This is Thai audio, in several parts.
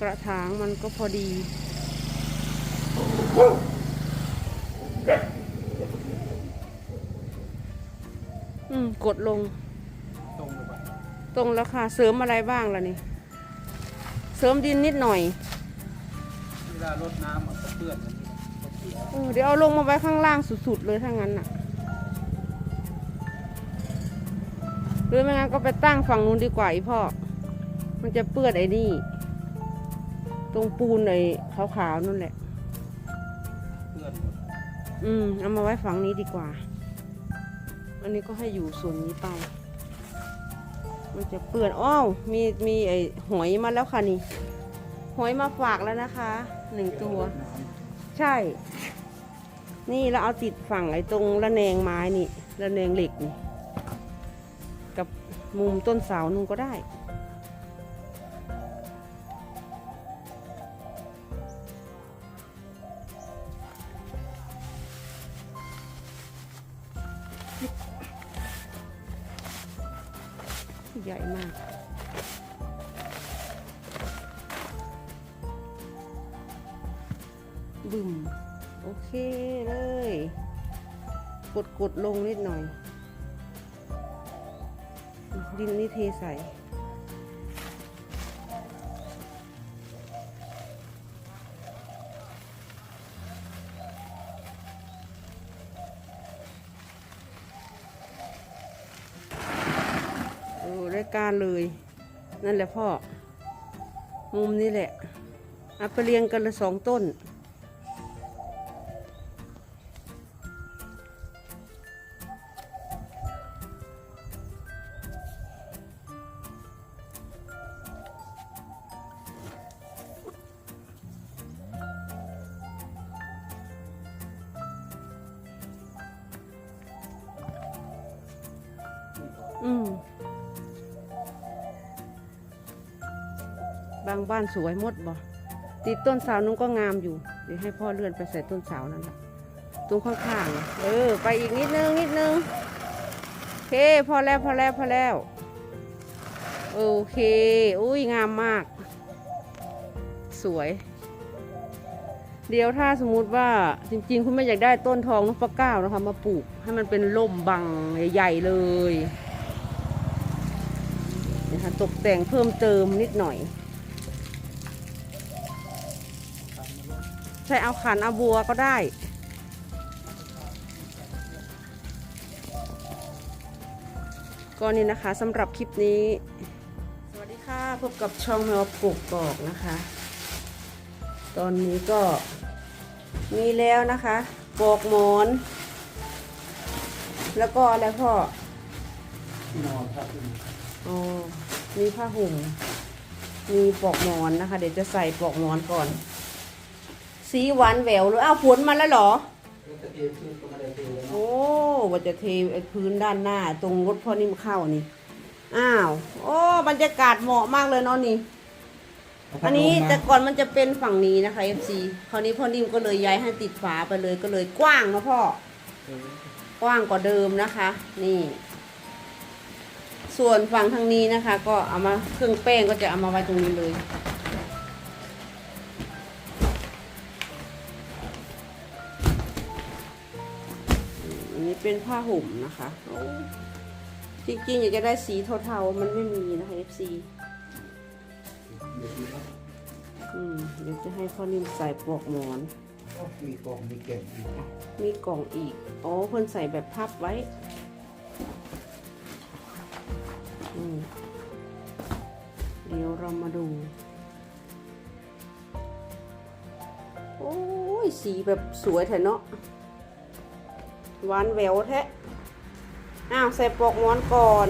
กระถางมันก็พอดีอืมกดลง ตรงหรือเปล่าตรงแล้วค่ะ เสริมอะไรบ้างล่ะนี่ เสริมดินนิดหน่อยเวลารดน้ำมันก็เปื้อนมันก็เสียเออเดี๋ยวเอาลงมาไว้ข้างล่างสุดๆเลยถ้างั้นน่ะ หรือไม่งั้นก็ไปตั้งฝั่งนู้นดีกว่าอีพ่อ มันจะเปื้อนไอ้นี่ ตรงปูนไอ้ขาวๆนั่นแหละ อืม เอามาไว้ฝั่งนี้ดีกว่า อันนี้ก็ให้อยู่ส่วนนี้ไป มันจะเปื้อน อ้าว มีมีไอ้หอยมาแล้วค่ะนี่ หอยมาฝากแล้วนะคะหนึ่งตัว ใช่ นี่เราเอาติดฝั่งไอ้ตรงระแนงไม้นี่ระแนงเหล็กนี่ กับมุมต้นเสานู่นก็ได้ ใหญ่มาก บึมโอเคเลย กดกดลงนิดหน่อย ดินนี่เทใส่ โอ้ได้การเลย นั่นแหละพ่อ มุมนี้แหละเอาไปเรียงกันละสองต้น อืม บางบ้านสวยหมดบ่ติดต้นเสานุ้นก็งามอยู่ เดี๋ยวให้พ่อเลื่อนไปใส่ต้นเสานั่นแหละตรงข้างๆนะเออ ไปอีกนิดนึงนิดนึงโอเค พอแล้วพอแล้วพอแล้ว โอเค อุ้ยงามมาก สวย เดี๋ยวถ้าสมมุติว่าจริง ๆ คุณแม่อยากได้ต้นทองนพเก้านะคะ มาปลูกให้มันเป็นร่มบังใหญ่ๆเลยนะคะตกแต่งเพิ่มเติมนิดหน่อย ใช่เอาขันเอาบัวก็ได้ ก็นี่นะคะสำหรับคลิปนี้ สวัสดีค่ะพบกับช่องแมวปลูกกอกนะคะ ตอนนี้ก็มีแล้วนะคะปลอกหมอน แล้วก็อะไรพ่อำที่นอนครับที่อ๋อมีผ้าห่มมีปลอกหมอนนะคะ เดี๋ยวจะใส่ปลอกหมอนก่อน สีหวานแหววเลยอ้าวฝนมาแล้วเหรอแล้วก็เทพื้นก็ไม่ได้เทเลยเนาะโอ้ว่าจะเทไอ้พื้นด้านหน้า ตรงรถพ่อนิ่มเข้านี่อ้าวโอ้บรรยากาศเหมาะมากเลยเนาะนี่อันนี้แต่ก่อนมันจะเป็นฝั่งนี้นะคะ FC คราวนี้พ่อนิ่มก็เลยย้ายให้ติดฝาไปเลยก็เลยกว้างเนาะพ่อเออกว้างกว่าเดิมนะคะ นี่ ส่วนฝั่งทางนี้นะคะ ก็เอามาเครื่องแป้งก็จะเอามาไว้ตรงนี้เลย เป็นผ้าห่มนะคะ จริงๆ อยากจะได้สีเทาๆ มันไม่มีนะคะ FC เดี๋ยวดูครับอืมเดี๋ยวจะให้พ่อนิ่มใส่ปลอกหมอน มีกล่องมีเก็บอีกมีกล่องอีก อ๋อเพิ่นใส่แบบพับไว้ อืมเดี๋ยวเรามาดู โอ้ย สีแบบสวยแท้เนาะ หวานแหววแท้อ้าวใส่ปลอกหมอนก่อน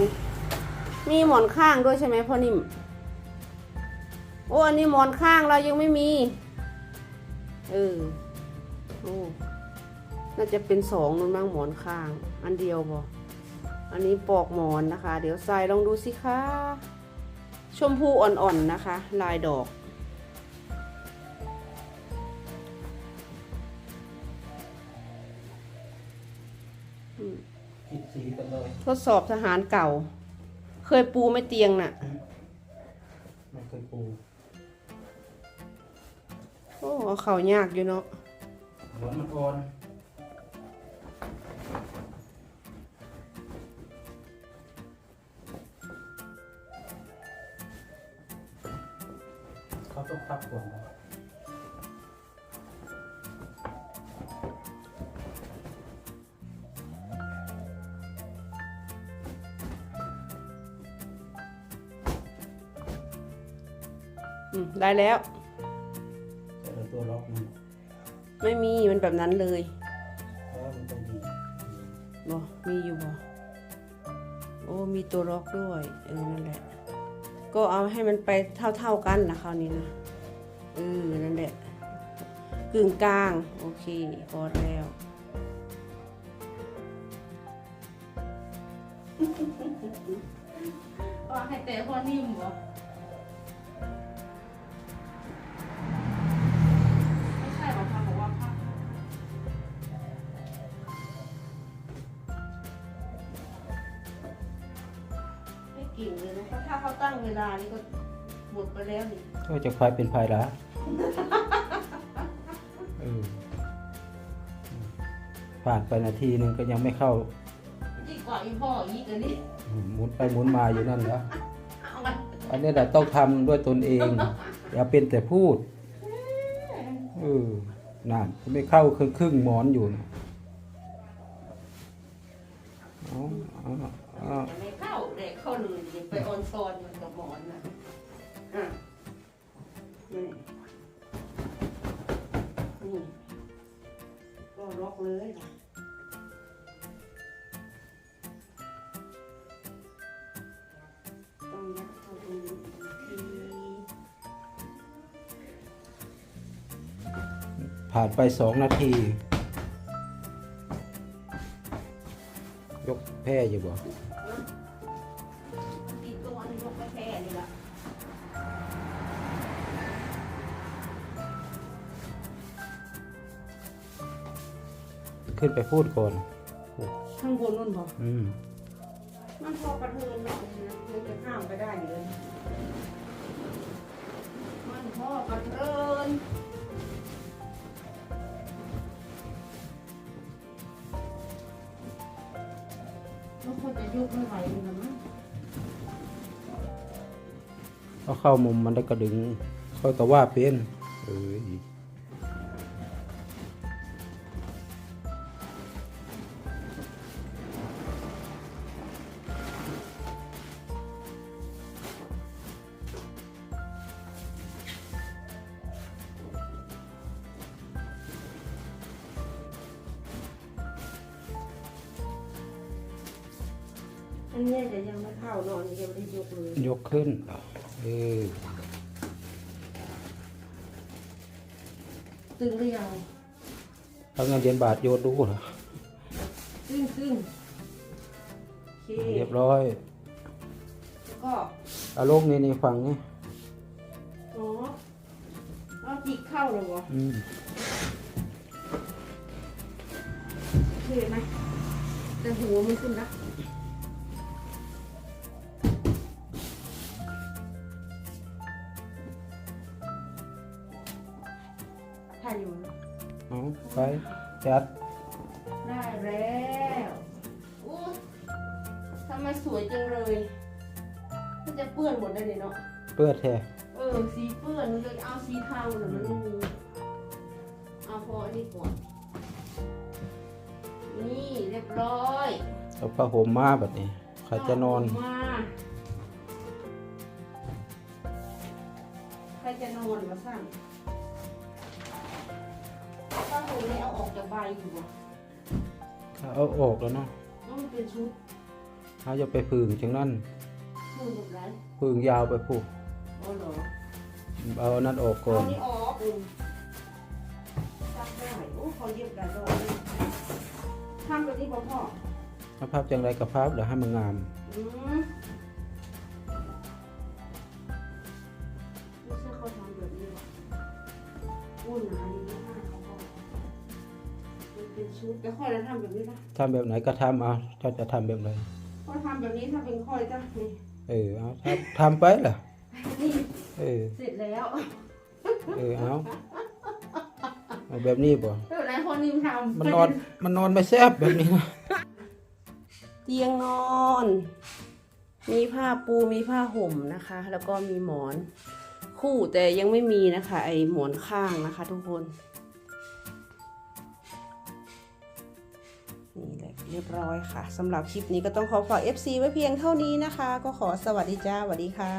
มีหมอนข้างด้วยใช่ไหมพ่อนิ่มโอ้อันนี้หมอนข้างเรายังไม่มี เออโอ้น่าจะเป็นสองนู่นมั้งหมอนข้าง อันเดียวบออันนี้ปอกหมอนนะคะ เดี๋ยวใส่ลองดูสิคะชมพูอ่อนๆนะคะ ลายดอก ทดสอบทหารเก่า เคยปูไม่เตียงน่ะมันเคยปูโอ้เอาเขายากอยู่เนาะหมอนมันอ่อนเขาต้องพับก่อนนะ ได้แล้ว แต่ละตัวล็อกมันไม่มีมันแบบนั้นเลยเพราะว่ามันต้องดีบอมีอยู่บอโอ้มีตัวล็อกด้วยเออนั่นแหละ ก็เอาให้มันไปเท่า ๆกันนะคราวนี้นะเออนั่นแหละกึ่งกลาง โอเคพอแล้วว่าให้แต่พอนิ่มบ มดไปแล้วนี่ก็จะพายเป็นพายละเออผ่านไปนาทีหนึงก็ยังไม่เข้าดีกว่าอีพ่ออีกอันนี้หมุนไปหมุนมาอยู่นั่นแหละเอามันอันนี้แหละต้องทำด้วยตนเอง อย่าเป็นแต่พูดเออนั่นไม่เข้าครึ่งครึ่งๆหมอนอยู่นะเอาเอาเอาอย่าไม่เข้าเด็กเข้าเลยอย่าไปออนซอนมันกับหมอน นี่นี่ก็ล็อกเลยนะต้องยัดเข้าตรงนี้อีกทีผ่านไปสองนาที ยกแพร่อยู่บ่ ขึ้นไปพูดก่อนข้างบนนู่นบอกอืมมันพอกระเทือนเนาะมันจะข้ามไปได้อยู่เลยมันพอกระเทือนแล้วคนจะยุบไม่ไหวเลยนะมั้งเอาเข้ามุมมันแล้วก็ดึงค่อยก็ว่าเป็นเอ้ย อันเนี้ยจะยังไม่เข้านอนยังไม่ได้ยกเลยยกขึ้นเออตึงหรือยังทำงานเรียนบาทโยนดูเหรอตึงตึงโอเคเรียบร้อย แล้วก็เอาลงนี่นี่ฝั่งนี้อ๋อเอาจิกเข้าเลยวะอืมเห็นไหมแต่หัวมันขึ้นนะ จัดได้แล้วอู้ทำไมสวยจังเลยมันจะเปื้อนหมดได้เลยเนาะเปื้อนแท้เออ สีเปื้อนมันเลยเอาสีเทาหน่อยมันไม่มีเอาพออันนี้ก่อน นี่เรียบร้อยเอาผ้าห่มมาแบบนี้ใครจะนอนมาใครจะนอนมาสั่ง ถ้าผมนี่เอาออกจากใบอยู่บ่เอาออกแล้วเนาะแล้วมันเป็นชุดเขาจะไปผึ่งจังนั่นคือแบบไรผึ่งยาวไปพูกอ๋อเหรอเอาอันนั้นออกก่อเอานนี่ออกอืมซักได้โอ้เขาเย็บได้ดอกเลยทำแบบนี้บ่พ่อถ้าภาพจังไรกับภาพเดี๋ยวให้มันงาม อืม เป็นชุดแต่ค่อยแล้วทำแบบนี้นะทำแบบไหนก็ทำเอาถ้าจะทำแบบไหนเขาทำแบบนี้ถ้าเป็นค่อยจ้ะนี่เออเอาทำทำไปล่ะนี่เออเสร็จแล้วเออเอาเอาแบบนี้บ่ไม่เป็นไรคนนิมทำมันนอนมันนอนไม่แซ่บแบบนี้นะเตียงนอน มีผ้าปูมีผ้าห่มนะคะ แล้วก็มีหมอนคู่แต่ยังไม่มีนะคะ ไอหมอนข้างนะคะ ทุกคน เรียบร้อยค่ะสำหรับคลิปนี้ก็ต้องขอฝาก FC ไว้เพียงเท่านี้นะคะ ก็ขอสวัสดีจ้าสวัสดีค่ะ